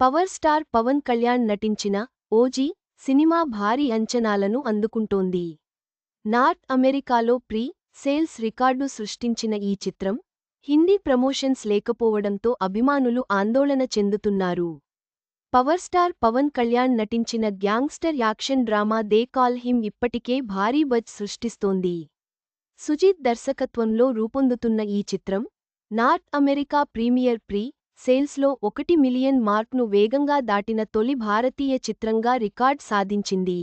Power star Pawan Kalyan నటించిన OG cinema భారీ అంచనాలను అందుకుంటోంది. నార్త్ అమెరికాలో ప్రీ సేల్స్ రికార్డు సృష్టించిన ఈ చిత్రం హిందీ ప్రమోషన్స్ లేకపోవడంతో అభిమానులు ఆందోళన చెందుతున్నారు. పవర్ స్టార్ పవన్ కళ్యాణ్ నటించిన gangster action drama they call him ఇప్పటికే భారీ బజ్ సృష్టిస్తోంది. సుజీత్ దర్శకత్వంలో రూపొందుతున్న ఈ చిత్రం నార్త్ అమెరికా ప్రీమియర్ ప్రీ సేల్స్లో ఒకటి మిలియన్ మార్క్ను వేగంగా దాటిన తొలి భారతీయ చిత్రంగా రికార్డ్ సాధించింది.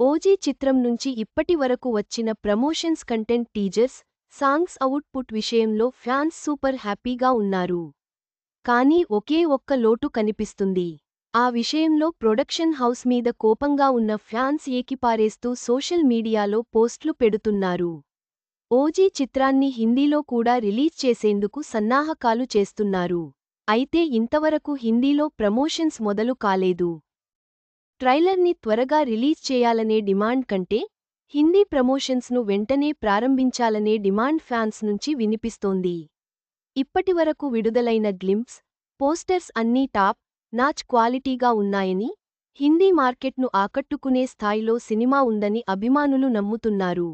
ఓజీ చిత్రం నుంచి ఇప్పటి వరకు వచ్చిన promotions content teasers songs output విషయంలో ఫ్యాన్స్ సూపర్ హ్యాపీగా ఉన్నారు. కానీ ఒకే ఒక్క లోటు కనిపిస్తుంది. ఆ విషయంలో ప్రొడక్షన్ హౌస్ మీద కోపంగా ఉన్న ఫ్యాన్స్ ఏకిపారేస్తూ సోషల్ మీడియాలో పోస్ట్లు పెడుతున్నారు. ఓజీ చిత్రాన్ని హిందీలో కూడా రిలీజ్ చేసేందుకు సన్నాహకాలు చేస్తున్నారు. అయితే ఇంతవరకు హిందీలో ప్రమోషన్స్ మొదలు కాలేదు. ట్రైలర్ని త్వరగా రిలీజ్ చేయాలనే డిమాండ్ కంటే హిందీ ప్రమోషన్స్ను వెంటనే ప్రారంభించాలనే డిమాండ్ ఫ్యాన్స్ నుంచి వినిపిస్తోంది. ఇప్పటివరకు విడుదలైన గ్లింప్స్ పోస్టర్స్ అన్నీ టాప్ నాచ్ క్వాలిటీగా ఉన్నాయని హిందీ మార్కెట్ను ఆకట్టుకునే స్థాయిలో సినిమా ఉందని అభిమానులు నమ్ముతున్నారు.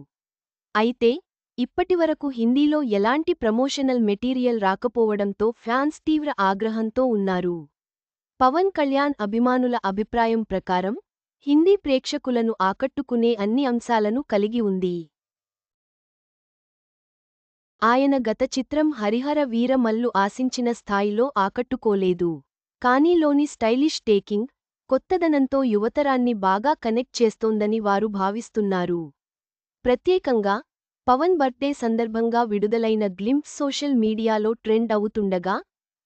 అయితే ఇప్పటివరకు హిందీలో ఎలాంటి ప్రమోషనల్ మెటీరియల్ రాకపోవడంతో ఫ్యాన్స్ తీవ్ర ఆగ్రహంతో ఉన్నారు. పవన్ కళ్యాణ్ అభిమానుల అభిప్రాయం ప్రకారం హిందీ ప్రేక్షకులను ఆకట్టుకునే అన్ని అంశాలను కలిగి ఉంది. ఆయన గత చిత్రం హరిహర వీర మల్లు ఆశించిన స్థాయిలో ఆకట్టుకోలేదు. కానీలోని స్టైలిష్ టేకింగ్ కొత్తదనంతో యువతరాన్ని బాగా కనెక్ట్ చేస్తోందని వారు భావిస్తున్నారు. ప్రత్యేకంగా పవన్ బర్త్డే సందర్భంగా విడుదలైన గ్లింప్ సోషల్ మీడియాలో ట్రెండ్ అవుతుండగా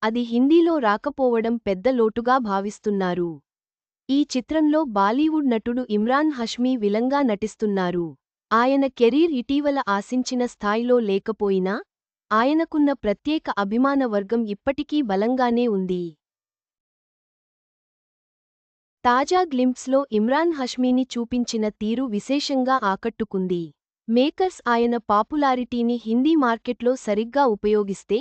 అది హిందీలో రాకపోవడం పెద్ద లోటుగా భావిస్తున్నారు. ఈ చిత్రంలో బాలీవుడ్ నటుడు ఇమ్రాన్ హష్మీ విలంగా నటిస్తున్నారు. ఆయన కెరీర్ ఇటీవల ఆశించిన స్థాయిలో లేకపోయినా ఆయనకున్న ప్రత్యేక అభిమాన వర్గం ఇప్పటికీ బలంగానే ఉంది. తాజా గ్లింప్స్లో ఇమ్రాన్ హష్మీని చూపించిన తీరు విశేషంగా ఆకట్టుకుంది. మేకర్స్ ఆయన పాపులారిటీని హిందీ మార్కెట్లో సరిగ్గా ఉపయోగిస్తే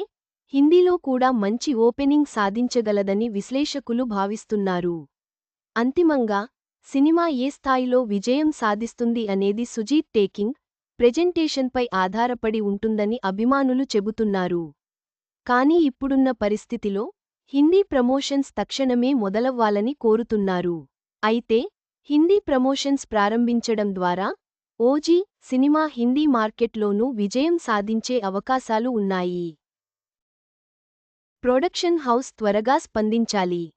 హిందీలో కూడా మంచి ఓపెనింగ్ సాధించగలదని విశ్లేషకులు భావిస్తున్నారు. అంతిమంగా సినిమా ఏ స్థాయిలో విజయం సాధిస్తుంది అనేది సుజీత్ టేకింగ్ ప్రెజెంటేషన్పై ఆధారపడి ఉంటుందని అభిమానులు చెబుతున్నారు. కానీ ఇప్పుడున్న పరిస్థితిలో హిందీ ప్రమోషన్స్ తక్షణమే మొదలవ్వాలని కోరుతున్నారు. అయితే హిందీ ప్రమోషన్స్ ప్రారంభించడం ద్వారా ఓజీ సినిమా హిందీ మార్కెట్లోనూ విజయం సాధించే అవకాశాలు ఉన్నాయి. ప్రొడక్షన్ హౌస్ త్వరగా స్పందించాలి.